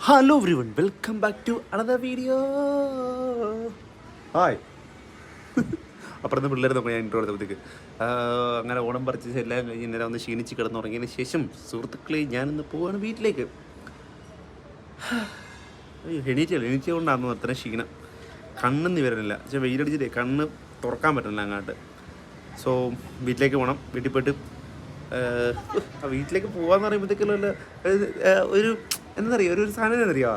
Hello everyone welcome back to another video hi അപ്പുറത്ത് പിള്ളേർ നോക്കാം ഞാൻ ഇൻട്രോ എടുത്തപ്പോഴത്തേക്ക് അങ്ങനെ ഓണം പറിച്ച് എല്ലാം കഴിഞ്ഞ് ഇന്നലെ ഒന്ന് ക്ഷീണിച്ച് കിടന്നുറങ്ങിയതിന് ശേഷം സുഹൃത്തുക്കളെ ഞാനിന്ന് പോവാണ് വീട്ടിലേക്ക്. എണീറ്റില്ല എണീറ്റ കൊണ്ടാണെന്ന് അത്ര ക്ഷീണം. കണ്ണെന്ന് വരുന്നില്ല പക്ഷേ വെയിലടിച്ചിട്ടേ കണ്ണ് തുറക്കാൻ പറ്റുന്നില്ല അങ്ങോട്ട്. സോ വീട്ടിലേക്ക് പോകണം വീട്ടിൽ പോയിട്ട് വീട്ടിലേക്ക് പോകാന്ന് പറയുമ്പോഴത്തേക്കുള്ള ഒരു എന്താ പറയുക ഒരു സാധനം എന്നറിയാ?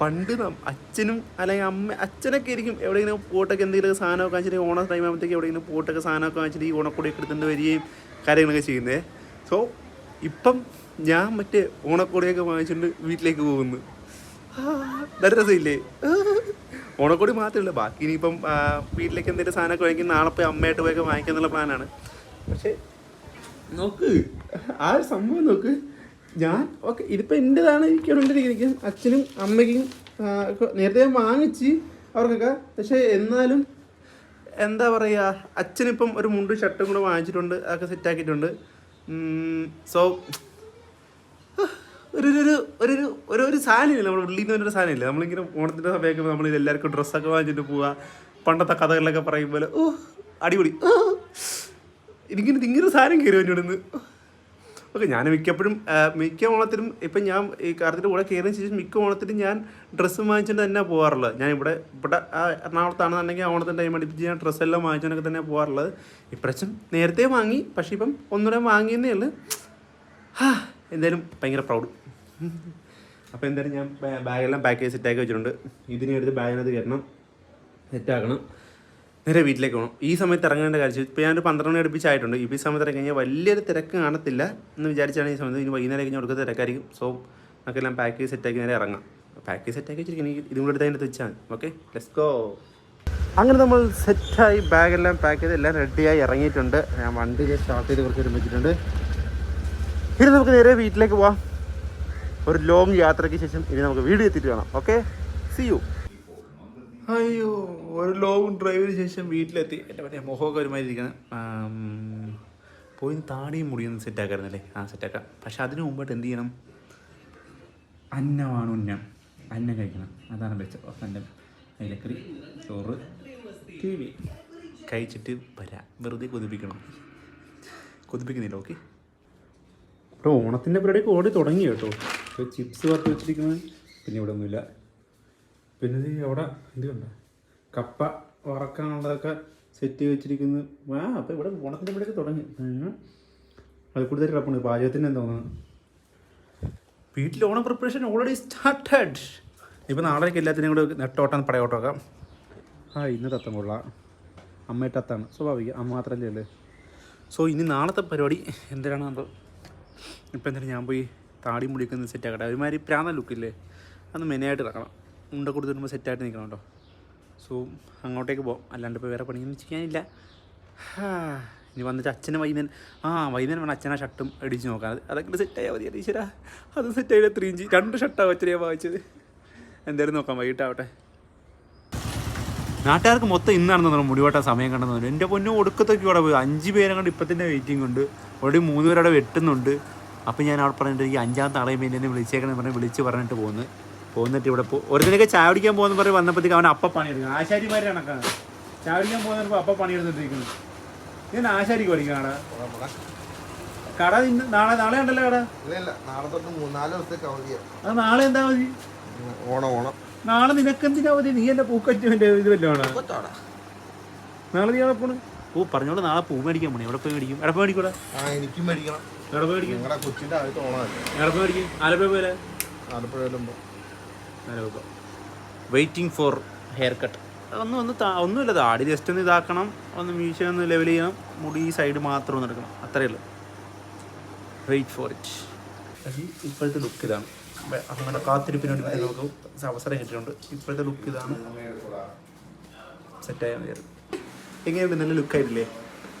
പണ്ട് അച്ഛനും അല്ലെങ്കിൽ അമ്മ അച്ഛനൊക്കെ ആയിരിക്കും എവിടെയെങ്കിലും പോട്ടൊക്കെ എന്തെങ്കിലും സാധനമൊക്കെ വാങ്ങിച്ചിട്ട് ഓണ ടൈം ആകുമ്പോഴത്തേക്ക് എവിടെയെങ്കിലും പോട്ടൊക്കെ സാധനമൊക്കെ വാങ്ങിച്ചിട്ട് ഈ ഓണക്കൊടിയൊക്കെ എടുത്തുകൊണ്ട് വരികയും കാര്യങ്ങളൊക്കെ ചെയ്യുന്നത് സോ ഇപ്പം ഞാൻ മറ്റേ ഓണക്കോടിയൊക്കെ വാങ്ങിച്ചിട്ട് വീട്ടിലേക്ക് പോകുന്നു. നല്ല രസമില്ലേ? ഓണക്കോടി മാത്രമല്ല ബാക്കി ഇനിയിപ്പം വീട്ടിലേക്ക് എന്തെങ്കിലും സാധനമൊക്കെ വാങ്ങിക്കും നാളെ പോയി അമ്മയായിട്ട് പോയൊക്കെ വാങ്ങിക്കാന്നുള്ള പ്ലാനാണ് പക്ഷേ നോക്ക് ആ ഒരു സംഭവം നോക്ക്. ഞാൻ ഓക്കെ ഇതിപ്പോൾ എന്റെതാണ് എനിക്ക് കൊണ്ടിരിക്കുന്നത് അച്ഛനും അമ്മയ്ക്കും നേരത്തെ ഞാൻ വാങ്ങിച്ച് അവർക്കൊക്കെ. പക്ഷേ എന്നാലും എന്താ പറയുക അച്ഛനിപ്പം ഒരു മുണ്ട് ഷർട്ടും കൂടെ വാങ്ങിച്ചിട്ടുണ്ട് അതൊക്കെ സെറ്റാക്കിയിട്ടുണ്ട് സോ ഒരു ഒരു ഒരു ഒരു ഒരു സാധനമില്ല. നമ്മൾ ഉള്ളിൽ നിന്ന് ഒരു സാധനമില്ല. നമ്മളിങ്ങനെ ഓണത്തിന്റെ സമയമൊക്കെ നമ്മൾ എല്ലാവർക്കും ഡ്രസ്സൊക്കെ വാങ്ങിച്ചിട്ട് പോവുക പണ്ടത്തെ കഥകളിലൊക്കെ പറയുമ്പോൾ ഓ അടിപൊളി. എനിക്കിങ്ങനെ ഇങ്ങനെ സാധനം കയറി വന്നിടുന്നു ഓക്കെ ഞാൻ മിക്കപ്പോഴും മിക്ക ഓണത്തിനും ഇപ്പം ഞാൻ ഈ കാർത്തിന്റെ കൂടെ കയറിയതിന് ശേഷം മിക്ക ഓണത്തിനും ഞാൻ ഡ്രസ്സ് വാങ്ങിച്ചിട്ട് തന്നെ പോകാറുള്ളത് ഞാൻ ഇവിടെ ഇവിടെ എറണാകുളത്താണെന്നുണ്ടെങ്കിൽ ഓണത്തിന്റെ ടൈം അടുപ്പിച്ച് ഞാൻ ഡ്രസ്സെല്ലാം വാങ്ങിച്ചോണ്ടൊക്കെ തന്നെ പോകാറുള്ളത് ഇപ്രാവശ്യം നേരത്തെ വാങ്ങി പക്ഷേ ഇപ്പം ഒന്നുകൂടെ വാങ്ങിയെന്നേ ഉള്ളു. ഹാ, എന്തായാലും ഭയങ്കര പ്രൗഡ് അപ്പോൾ എന്തായാലും ഞാൻ ബാഗെല്ലാം പാക്കേജ് സെറ്റാക്കി വെച്ചിട്ടുണ്ട്. ഇതിനെടുത്ത് ബാഗിനകത്ത് കയറണം. സെറ്റാക്കണം നേരെ വീട്ടിലേക്ക് പോകണം ഈ സമയത്ത് ഇറങ്ങേണ്ട കാര്യം ഇപ്പോൾ ഞാനൊരു പന്ത്രണ്ട് മണി അടുപ്പിച്ചായിട്ടുണ്ട് ഇപ്പോൾ ഈ സമയത്ത് ഇറങ്ങി കഴിഞ്ഞാൽ വലിയൊരു തിരക്ക് കാണത്തില്ല എന്ന് വിചാരിച്ചാണ് ഈ സമയത്ത് ഇനി വൈകുന്നേരം കഴിഞ്ഞാൽ കൊടുക്കുന്ന തിരക്കായിരിക്കും. സോ നമുക്കെല്ലാം പാക്കേജ് സെറ്റാക്കി നേരെ ഇറങ്ങാം. പാക്കേജ് സെറ്റാക്കി വെച്ചിരിക്കും. എനിക്ക് ഇതും കൂടെ എടുത്ത് അതിന്റെ വെച്ചാൽ ഓക്കെ ലെറ്റ്സ് ഗോ അങ്ങനെ നമ്മൾ സെറ്റായി ബാഗെല്ലാം പാക്ക് ചെയ്ത് എല്ലാം റെഡിയായി ഇറങ്ങിയിട്ടുണ്ട്. ഞാൻ വണ്ടി സ്റ്റാർട്ട് ചെയ്ത് കുറച്ച് ഒരുമിച്ചിട്ടുണ്ട് ഇനി നമുക്ക് നേരെ വീട്ടിലേക്ക് പോവാം. ഒരു ലോങ് യാത്രയ്ക്ക് ശേഷം ഇനി നമുക്ക് വീട് എത്തിയിട്ട് കാണാം. ഓക്കെ സി യു അയ്യോ ഒരു ലോങ് ഡ്രൈവിന് ശേഷം വീട്ടിലെത്തി. എന്റെ മറ്റേ മുഖമൊക്കെ ഒരുമാതിരി ഇരിക്കുന്നത് പോയി താടിയും മുടിയൊന്നും സെറ്റാക്കായിരുന്നല്ലേ ആ സെറ്റാക്കാം പക്ഷെ അതിനു മുമ്പായിട്ട് എന്ത് ചെയ്യണം? അന്നമാണ് ഉന്നം. അന്നം കഴിക്കണം. അതാണ് വെച്ചത് അന്നം. ഇലക്കറി ചോറ് ടി വി കഴിച്ചിട്ട് വരാം. വെറുതെ കൊതിപ്പിക്കണം. കൊതിപ്പിക്കുന്നില്ല ഓക്കെ ഇപ്പോൾ ഓണത്തിന്റെ പരിപാടിയൊക്കെ ഓടി തുടങ്ങി കേട്ടോ. ചിപ്സ് വറുത്ത് വെച്ചിരിക്കുന്നത്. പിന്നെ ഇവിടെ ഒന്നുമില്ല. പിന്നെ ഇത് അവിടെ ഇത് കപ്പ വറക്കാനുള്ളതൊക്കെ സെറ്റ് വെച്ചിരിക്കുന്നു. ആ അപ്പോൾ ഇവിടെ ഓണത്തിന്റെ ഇവിടെ തുടങ്ങി. അത് കൂടുതൽ കിടപ്പുണ്ട് പാചകത്തിന് തോന്നുന്നു വീട്ടിൽ ഓണം പ്രിപ്പറേഷൻ ഓൾറെഡി സ്റ്റാർട്ടഡ് ഇപ്പോൾ നാളേക്ക് എല്ലാത്തിനും കൂടെ നെട്ടോട്ടം പടയോട്ടമൊക്കെ ആ ഇന്ന് തത്തം കൊള്ളാം. അമ്മയുടെ തത്താണ്. സ്വാഭാവികം. അമ്മ മാത്രമല്ലേ ഉള്ളൂ. സോ ഇനി നാളത്തെ പരിപാടി എന്തിനാണ് നമ്മൾ ഇപ്പം എന്തായാലും ഞാൻ പോയി താടി മുടിക്കുന്ന ഒന്ന് സെറ്റ് ആക്കട്ടെ? ഒരുമാതിരി പ്രാന്ത ലുക്കില്ലേ അന്ന് മെനയായിട്ട് ഇറക്കണം ഉണ്ട കൊടുത്ത് വരുമ്പോൾ സെറ്റായിട്ട് നിൽക്കണം കേട്ടോ സോ അങ്ങോട്ടേക്ക് പോകാം അല്ലാണ്ട് ഇപ്പോൾ വേറെ പണിയൊന്നും ചെയ്യാനില്ല. ഇനി വന്നിട്ട് അച്ഛനെ വൈകുന്നേരം ആ വൈകുന്നേരം വേണം അച്ഛനാ ഷർട്ടും അടിച്ച് നോക്കാം അത് അതൊക്കെ സെറ്റായാൽ മതി ടീച്ചറാ അത് സെറ്റായില്ല ത്രീ ഇഞ്ച് രണ്ട് ഷർട്ടാണ് അച്ഛനെയാണ് വാങ്ങിച്ചത്. എന്തായാലും നോക്കാം വൈകിട്ടാവട്ടെ. നാട്ടുകാർക്ക് മൊത്തം ഇന്നാണെന്ന് തോന്നുന്നു മുടിവട്ട സമയം കണ്ടെന്ന് എന്റെ പൊന്നു ഒടുക്കത്തൊക്കെ ഇവിടെ പോയി. അഞ്ച് പേരെ കണ്ട് ഇപ്പം തന്നെ വെയിറ്റിംഗ് ഉണ്ട്. ഓൾറെഡി മൂന്ന് പേരവിടെ വെട്ടുന്നുണ്ട്. അപ്പം ഞാൻ അവിടെ പറഞ്ഞിട്ട് ഈ അഞ്ചാമത്തെ ആളെയും എന്നെ വിളിച്ചേക്കണമെന്ന് പറഞ്ഞ് വിളിച്ച് പറഞ്ഞിട്ട് പോന്ന്. പോന്നിട്ട് ഇവിടെ പോ ഒരുത്തിനൊക്കെ ചായ കുടിക്കാൻ പോകുന്ന പറഞ്ഞ് വന്നപ്പോഴത്തേക്ക് അവൻ അപ്പ പണിയെടുക്കും ആശാരിമാരാണ് കണക്കാണ്. ചായ കുടിക്കാൻ പോകുന്നപ്പോൾ അപ്പ പണിയെടുത്തിട്ടിരിക്കുന്നു ഞാൻ ആശാരിക്ക് പഠിക്കാണ് കട ഇന്ന് നാളെ നാളെ ഉണ്ടല്ലോ കട. നാളെ തൊട്ട് മൂന്നാൽ ദിവസത്തേക്ക് അത് നാളെ എന്താ മതി ഉം, ഓണം ഓണം. നാളെ നിനക്കെന്തിനാ മതി നീ എന്റെ പൂക്കറ്റിന്റെ ഇത് വല്ലതാണ്. നാളെ നീ എവിടെ പോണ്? ഓ പറഞ്ഞോളൂ നാളെ പൂ മേടിക്കാൻ പോണേ. എവിടെ പോയി മേടിക്കും? എവിടെ പോയി മേടിക്കൂടാ? ആ എനിക്കും മേടിക്കണം. എവിടെ പോയി മേടിക്കും? കൊച്ചിന്റെ ആദ്യത്തെ ഓണം എവിടെ പോയി മേടിക്കും? ആലപ്പുഴ പോലെ Alappuzha Alappuzha waiting for haircut ഒന്നും ഒന്ന് ഒന്നുമില്ല താടി ജസ്റ്റ് ഒന്ന് ഇതാക്കണം. ഒന്ന് മീശ ഒന്ന് ലെവൽ ചെയ്യണം. മുടി സൈഡ് മാത്രം ഒന്ന് എടുക്കണം. അത്രയേ ഉള്ളൂ. വെയിറ്റ് ഫോർ ഇറ്റ് ഇപ്പോഴത്തെ ലുക്ക് ഇതാണ്. അങ്ങനെ കാത്തിരിപ്പിന് വേണ്ടി നമുക്ക് അവസരം കിട്ടിയിട്ടുണ്ട്. ഇപ്പോഴത്തെ ലുക്ക് ഇതാണ്. സെറ്റായാൽ മതിയായിരുന്നു. എങ്ങനെയുണ്ട്? നല്ല ലുക്കായിട്ടില്ലേ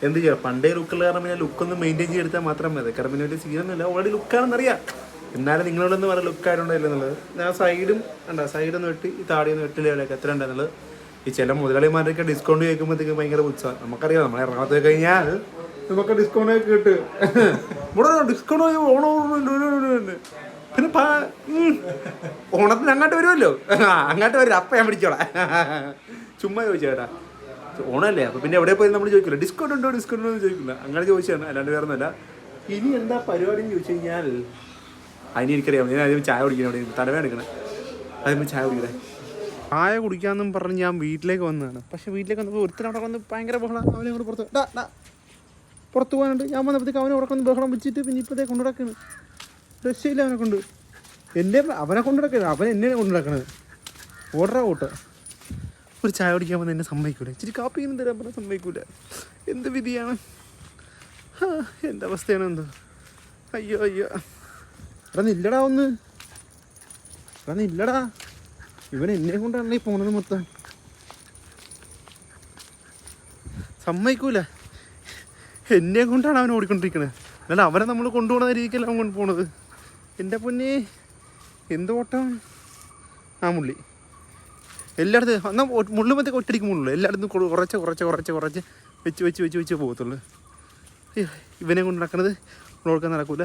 എന്ത് ചെയ്യാം? പണ്ടേ ലുക്കുള്ള കാരണം പിന്നെ ലുക്കൊന്ന് മെയിന്റെയിൻ ചെയ്തെടുത്താൽ മാത്രം മതി. കാരണം പിന്നെ വലിയ സീനൊന്നുമില്ല ഓൾറെഡി ലുക്കാണെന്ന് അറിയാം എന്നാലും നിങ്ങളോടൊന്ന് പറഞ്ഞ ലുക്ക് എന്നുള്ളത്. ഞാൻ സൈഡും ഉണ്ട സൈഡൊന്ന് വെട്ടി ഈ താടിയൊന്ന് വെട്ടി ലെവലൊക്കെ എത്ര ഉണ്ടെന്നുള്ളത് ഈ ചില മുതലാളിമാരൊക്കെ ഡിസ്കൗണ്ട് കേൾക്കുമ്പോഴത്തേക്ക് ഭയങ്കര ഉത്സാഹം. നമുക്കറിയാം നമ്മളെ എറണാകുളത്ത് കഴിഞ്ഞാൽ നമുക്ക് ഡിസ്കൗണ്ട് ഒക്കെ കിട്ടും. ഇവിടെ ഡിസ്കൗണ്ട് ഓണോ പിന്നെ പാ-. ഓണത്തിന് അങ്ങോട്ട് വരുമല്ലോ. അങ്ങോട്ട് വരും അപ്പം ഞാൻ പിടിച്ചോളാം ചുമ്മാ ചോദിച്ചേട്ടാ ഓണമല്ലേ? അപ്പം പിന്നെ എവിടെ പോയി നമ്മൾ ചോദിക്കില്ല. ഡിസ്കൗണ്ട് ഉണ്ടോ? ഡിസ്കൗണ്ട് ഉണ്ടോ എന്ന് ചോദിക്കില്ല. അങ്ങനെ ചോദിച്ചാണ് അല്ലാണ്ട് വേറെ ഇനി എന്താ പരിപാടി എന്ന് ചോദിച്ചു കഴിഞ്ഞാൽ അതിന് എനിക്കറിയാം. ഞാൻ ആദ്യം ചായ കുടിക്കണം അവിടെ തടവേ എടുക്കണേ. ആദ്യം ചായ കുടിക്കണേ. ചായ കുടിക്കാമെന്നും പറഞ്ഞ് ഞാൻ വീട്ടിലേക്ക് വന്നതാണ്. പക്ഷെ വീട്ടിലേക്ക് വന്നപ്പോൾ ഒരുത്തനവിടെ വന്ന് ഭയങ്കര ബഹളം. അവനെ കൊണ്ട് പുറത്ത് ഡാ ഡാ. പുറത്ത് പോകാനുണ്ട്. ഞാൻ വന്നപ്പോഴത്തേക്ക് അവനെ ഉറക്കം ബഹളം വെച്ചിട്ട് പിന്നെ ഇപ്പോഴത്തെ കൊണ്ടു നടക്കണ്. രക്ഷയില്ല അവനെ കൊണ്ട്. എന്റെ അവനെ കൊണ്ടുനടക്കരുത് അവൻ എന്നെ കൊണ്ടുനടക്കണത് ഓർഡറാ ഓട്ട്. ഒരു ചായ കുടിക്കാൻ വന്ന് എന്നെ സമ്മതിക്കൂല? ഇച്ചിരി കാപ്പി ഒന്നും തരാൻ പറഞ്ഞാൽ സമ്മതിക്കൂല? എന്ത് വിധിയാണ്? എന്റെ അവസ്ഥയാണ് എന്തോ. അയ്യോ അയ്യോ. എടാ നില്ലടാ ഒന്ന്? എടാ നില്ലടാ? ഇവൻ എന്നെ കൊണ്ടാണ് ഈ പോണത് മൊത്തം. സമ്മതിക്കൂല. എന്നെ കൊണ്ടാണ് അവൻ ഓടിക്കൊണ്ടിരിക്കുന്നത് അല്ല അവനെ നമ്മൾ കൊണ്ടുപോകുന്ന രീതിക്കല്ല അവൻ കൊണ്ട് പോണത് എന്റെ പൊന്നെ എന്ത് ഓട്ടം? ആ മുള്ളി. എല്ലായിടത്തും എന്നാൽ മുള്ളുമ്പത്തേക്ക് ഒറ്റടിക്ക് മുള്ളു. എല്ലായിടത്തും കുറച്ച് കുറച്ച് കുറച്ച് കുറച്ച് വെച്ച് വെച്ച് വെച്ച് വെച്ച് പോകത്തുള്ളൂ. ഇവനെ കൊണ്ട് നടക്കുന്നത് ഓർക്കാൻ നടക്കൂല.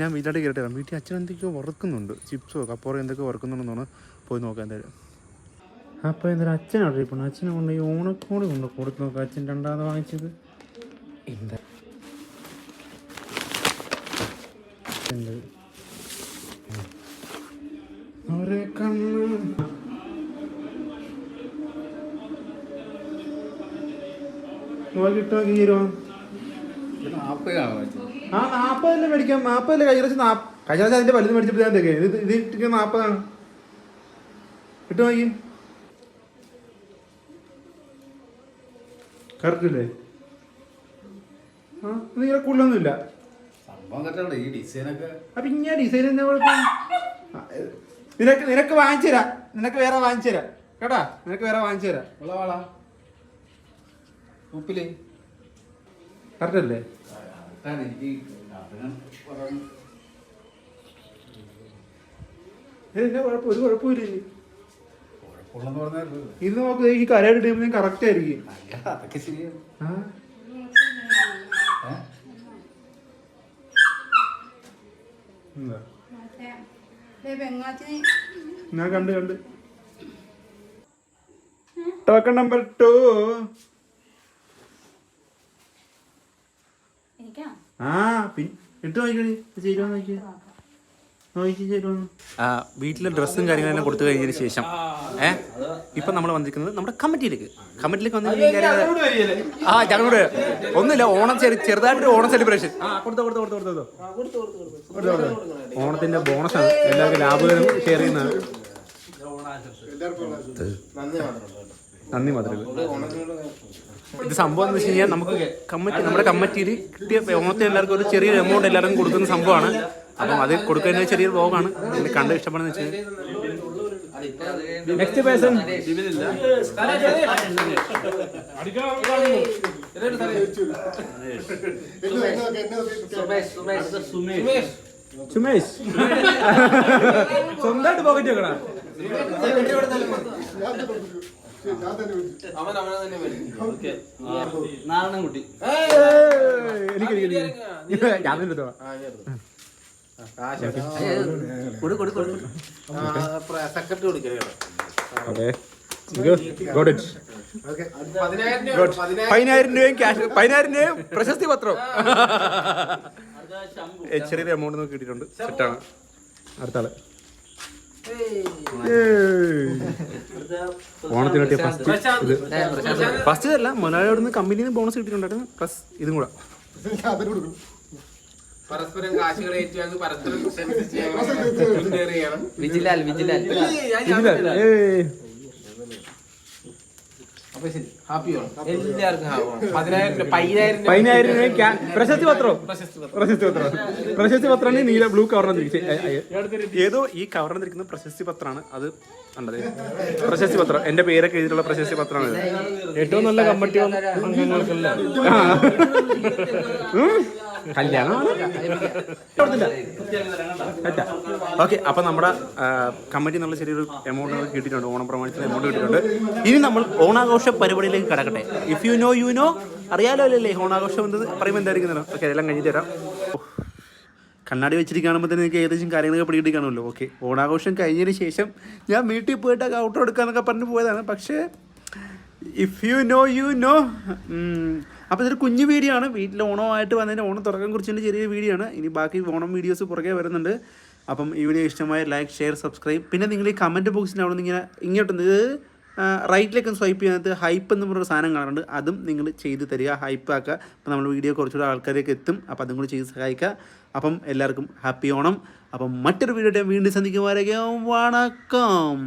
ഞാൻ വീട്ടിലോട്ട് കയറിയിട്ട് വരാം. വീട്ടിൽ അച്ഛൻ എന്തൊക്കെയോ വറുക്കുന്നുണ്ട്. ചിപ്സോ കപ്പോറോ എന്തൊക്കെയോ തോന്നുന്നു പോയി നോക്കാൻ എന്തായാലും. അപ്പോൾ എന്തായാലും അച്ഛൻ അവിടെ ചെയ്യണം അച്ഛനെ കൊണ്ട് ഈ ഓണക്കോട് കൊണ്ട് കൊടുത്ത് നോക്കാം. അച്ഛൻ രണ്ടാമത് വാങ്ങിച്ചത് എന്താ. അവരെ കണ്ണ്. ആ നാപ്പതല്ലേ മേടിക്കാം. കഴിഞ്ഞ പ്രാവശ്യം നാപ്പ കഴിഞ്ഞ പ്രാവശ്യം അതിന്റെ വലുത് മേടിച്ചപ്പോഴത്തേക്ക് ഇത് ഇത് നാപ്പതാണ്. കിട്ടോ നോക്കി. കറക്റ്റ് അല്ലേ ആ നിങ്ങളെ കൂടുതലൊന്നുമില്ല. സംഭവം കറക്റ്റാണ് ഈ ഡിസൈനൊക്കെ അപ്പൊ ഇങ്ങനെ ഡിസൈൻ എന്താ കുഴപ്പം നിനക്ക് നിനക്ക് വാങ്ങിച്ചു തരാം. നിനക്ക് വേറെ വാങ്ങിച്ചു തരാം. കേട്ടാ? നിനക്ക് വേറെ വാങ്ങിച്ചു തരാം. ഉള്ള വാളാ. ഉപ്പിലേ. കറക്റ്റ് അല്ലേ? എനിക്ക് പറഞ്ഞു ഇതിന് കുഴപ്പം ഒരു കുഴപ്പമില്ല ഇനി. കുഴപ്പമുള്ളെന്ന് പറഞ്ഞാൽ ഇത് നോക്ക് ഈ കരയുടെ ടൈമിൽ കറക്റ്റ് ആയിരിക്കും. അല്ല അതൊക്കെ ശരിയാണ് ആ? ഏ? എന്താ? പെങ്ങാച്ചിന് ഞാൻ കണ്ട് കണ്ട്. ടോക്കൺ നമ്പർ ടു എനിക്കാ ആ പിൻ ഇട്ട് നോക്കിക്കണി ചേരുവാ നോക്കി. വീട്ടിലെ ഡ്രസ്സും കാര്യങ്ങളെല്ലാം കൊടുത്തു കഴിഞ്ഞതിന് ശേഷം ഏ? ഇപ്പൊ നമ്മൾ വന്നിരിക്കുന്നത് നമ്മുടെ കമ്മിറ്റിയിലേക്ക്. കമ്മിറ്റിയിലേക്ക് വന്നിട്ട് ആ ഞങ്ങളുടെ. ഒന്നുമില്ല ഓണം ചെറു ചെറുതായിട്ടൊരു ഓണം സെലിബ്രേഷൻ ആ കൊടുത്തോ കൊടുത്തോ കൊടുത്തോ. ഓണത്തിന്റെ ബോണസ് ആണ്. എല്ലാവർക്കും ലാഭകരം ഷെയർ ചെയ്യുന്നതാണ്. നന്ദി മാത്രമേ ഇത് സംഭവം എന്ന് വെച്ച് കഴിഞ്ഞാൽ നമുക്ക് കമ്മിറ്റി നമ്മുടെ കമ്മിറ്റിയിൽ കിട്ടിയ ഓണത്തിന് എല്ലാവർക്കും ഒരു ചെറിയൊരു എമൗണ്ട് എല്ലാവർക്കും കൊടുക്കുന്ന സംഭവമാണ്. അപ്പം അത് കൊടുക്കുന്ന ചെറിയൊരു ബ്ലോഗാണ് എന്നെ കണ്ട് ഇഷ്ടപ്പെടുന്ന വെച്ചാൽ നെക്സ്റ്റ് പേഴ്സൺ സുമേഷ്. സ്വന്തമായിട്ട് പോക്കറ്റ് വെക്കണ? ഞാൻ തന്നെ എടുത്തോ. സെക്രട്ടറി. പതിനായിരം രൂപയും ക്യാഷ് പതിനായിരം രൂപയും പ്രശസ്തി പത്രം. ചെറിയൊരു എമൗണ്ട് നോക്കി കിട്ടിയിട്ടുണ്ട്. സെറ്റാണ് അടുത്ത ആൾ. ഓണത്തിന് കിട്ടിയ ഫസ്റ്റ് ഇത്. ഫസ്റ്റ് അല്ല മുതലാളിയോട് അവിടുന്ന് കമ്പനിയിൽ നിന്ന് ബോണസ് കിട്ടിയിട്ടുണ്ടായിരുന്നു. പ്ലസ് ഇതും കൂടെ. പരസ്പരം കാശുകൾ ഏറ്റുവാങ്ങി പരസ്പരം ചെയ്യണം വിജിലാൽ. വിജിലാൽ. ഹാപ്പി ഓണം എല്ലാവർക്കും ഹാപ്പി ഓണം പതിനായിരം പതിനായിരം രൂപ പ്രശസ്തി പത്രം പ്രശസ്തി പത്രം പ്രശസ്തി പത്രമാണ് നീല ബ്ലൂ കവറിനകത്തിരിക്കുന്നത് ഏതോ ഈ കവറിനകത്തിരിക്കുന്ന പ്രശസ്തി പത്രമാണ് അത് കണ്ടത് പ്രശസ്തി പത്രം എന്റെ പേരൊക്കെ എഴുതിയിട്ടുള്ള പ്രശസ്തി പത്രമാണ്. ഏറ്റവും നല്ല കമ്മിറ്റി അംഗങ്ങൾക്കല്ല കല്യാണമാണ്. ഓക്കെ അപ്പൊ നമ്മുടെ കമ്മിറ്റി എന്നുള്ള ചെറിയൊരു എമൗണ്ട് കിട്ടിയിട്ടുണ്ട്. ഓണം പ്രമാണിച്ച എമൗണ്ട് കിട്ടിയിട്ടുണ്ട്. ഇനി നമ്മൾ ഓണാഘോഷ പരിപാടിയിലേക്ക് കടക്കട്ടെ. If you know you know അറിയാലോ അല്ലേ ഓണാഘോഷം എന്ന് പറയുമ്പോൾ എന്തായിരിക്കുന്നല്ലോ ഓക്കെ എല്ലാം കഴിഞ്ഞിട്ട് തരാം കണ്ണാടി കാണുമ്പോൾ തന്നെ എനിക്ക് ഏകദേശം കാര്യങ്ങളൊക്കെ പിടികിട്ടി കാണുമല്ലോ. ഓക്കെ ഓണാഘോഷം കഴിഞ്ഞതിന് ശേഷം ഞാൻ വീട്ടിൽ പോയിട്ട് ഔട്ടോ എടുക്കാന്നൊക്കെ പറഞ്ഞു പോയതാണ്. പക്ഷേ if you know you know അപ്പോൾ ഇതൊരു കുഞ്ഞു വീഡിയോ ആണ് വീട്ടിൽ ഓണമായിട്ട് വന്നതിന്റെ ഓണം തുടക്കം കുറിച്ചതിന്റെ ചെറിയ വീഡിയോ ആണ് ഇനി ബാക്കി ഓണം വീഡിയോസ് പുറകെ വരുന്നുണ്ട്. അപ്പം ഈ വീഡിയോ ഇഷ്ടമായ ലൈക്ക് ഷെയർ സബ്സ്ക്രൈബ് പിന്നെ നിങ്ങൾ ഈ കമന്റ് ബോക്സിന്റെ അവിടെ നിന്ന് ഇങ്ങനെ ഇങ്ങോട്ടൊന്ന് ഇത് റൈറ്റിലേക്ക് സ്വൈപ്പ് ചെയ്യുന്നത് ഹൈപ്പ് എന്ന് പറഞ്ഞൊരു സാധനം കാണുന്നുണ്ട് അതും നിങ്ങൾ ചെയ്ത് തരിക ഹൈപ്പ് ആക്കുക. അപ്പോൾ നമ്മൾ വീഡിയോ കുറച്ചുകൂടെ ആൾക്കാരിലേക്ക് എത്തും. അപ്പോൾ അതും കൂടി ചെയ്ത് സഹായിക്കുക. അപ്പം എല്ലാവർക്കും ഹാപ്പി ഓണം. അപ്പം മറ്റൊരു വീഡിയോ വീണ്ടും സന്ധിക്കുമാരേക്കും വണക്കം!